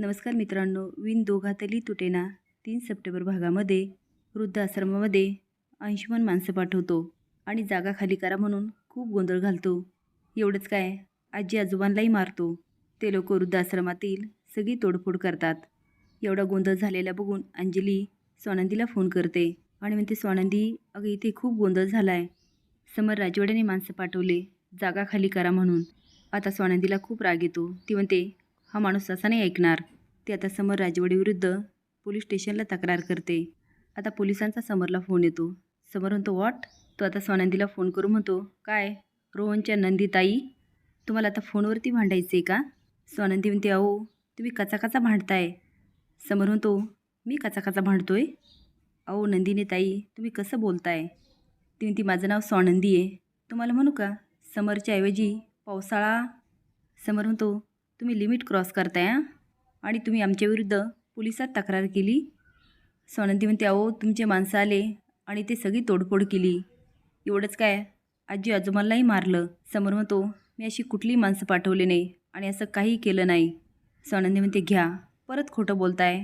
नमस्कार मित्रांनो विन दोघातली तुटेना तीन सप्टेंबर भागामध्ये वृद्धाश्रमामध्ये अंशुमन माणसं पाठवतो आणि जागा खाली करा म्हणून खूप गोंधळ घालतो. एवढंच काय आजी आजोबांनाही मारतो. ते लोक वृद्ध आश्रमातील सगळी तोडफोड करतात. एवढा गोंधळ झालेला बघून अंजली स्वानंदीला फोन करते आणि म्हणते स्वानंदी अगं इथे खूप गोंधळ झाला आहे समर राजवाड्याने माणसं पाठवले जागा खाली करा म्हणून. आता स्वानंदीला खूप राग येतो. ती म्हणते हा माणूस असा नाही ऐकणार. ती आता समर राजवाडीविरुद्ध पोलीस स्टेशनला तक्रार करते. आता पोलिसांचा समरला फोन येतो. समर म्हणतो वॉट? तो आता स्वानंदीला फोन करून म्हणतो काय? रोहनच्या नंदीताई? तुम्हाला आता फोनवरती भांडायचं आहे का? स्वानंदी म्हणते अहो तुम्ही कचा कचा भांडताय. समर म्हणतो मी कचा कचा आहे अहो नंदिनी ताई तुम्ही कसं बोलताय? ती म्हणती माझं नाव स्वानंदी आहे. तुम्हाला म्हणू का? समरच्या ऐवजी पावसाळा समर म्हणतो तुम्ही लिमिट क्रॉस करताय आणि तुम्ही आमच्या विरुद्ध पोलिसात तक्रार केली? स्वानंदी म्हणते अहो तुमचे माणसं आले आणि ते सगळी तोडफोड केली. एवढंच काय? आजी आजोबांनाही मारलं. समोर म्हणतो मी अशी कुठलीही माणसं पाठवले नाही आणि असं काही केलं नाही. स्वानंदी म्हणते घ्या. परत खोटं बोलताय.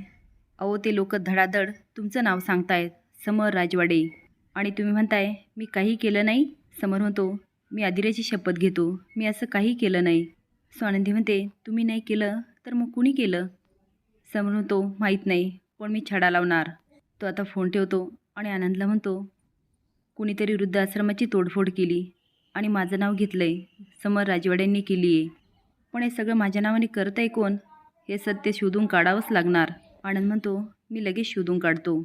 अहो ते लोक धडाधड तुमचं नाव सांगतायत. समर राजवाडे. आणि तुम्ही म्हणताय मी काही केलं नाही? समोर म्हणतो मी आदिराची शपथ घेतो. मी असं काही केलं नाही. स्वानंदी म्हणते तुम्ही नाही केलं तर मग कुणी केलं? समोर म्हणतो माहीत नाही पण मी छडा लावणार. तो आता फोन ठेवतो आणि आनंदला म्हणतो कुणीतरी वृद्धाश्रमाची तोडफोड केली आणि माझं नाव घेतलं आहे समर राजवाड्यांनी केली आहे पण हे सगळं माझ्या नावाने करत आहे कोण? हे सत्य शोधून काढावंच लागणार. आनंद म्हणतो मी लगेच शोधून काढतो.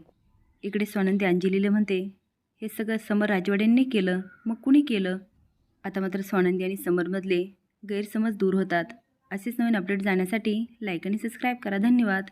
इकडे स्वानंदी अंजलीला म्हणते हे सगळं समर राजवाड्यांनी केलं मग कुणी केलं? आता मात्र स्वानंदी आणि समरमधले गैरसमज दूर होतात. असेच नवीन अपडेट जाण्यासाठी लाईक आणि सबस्क्राईब करा. धन्यवाद.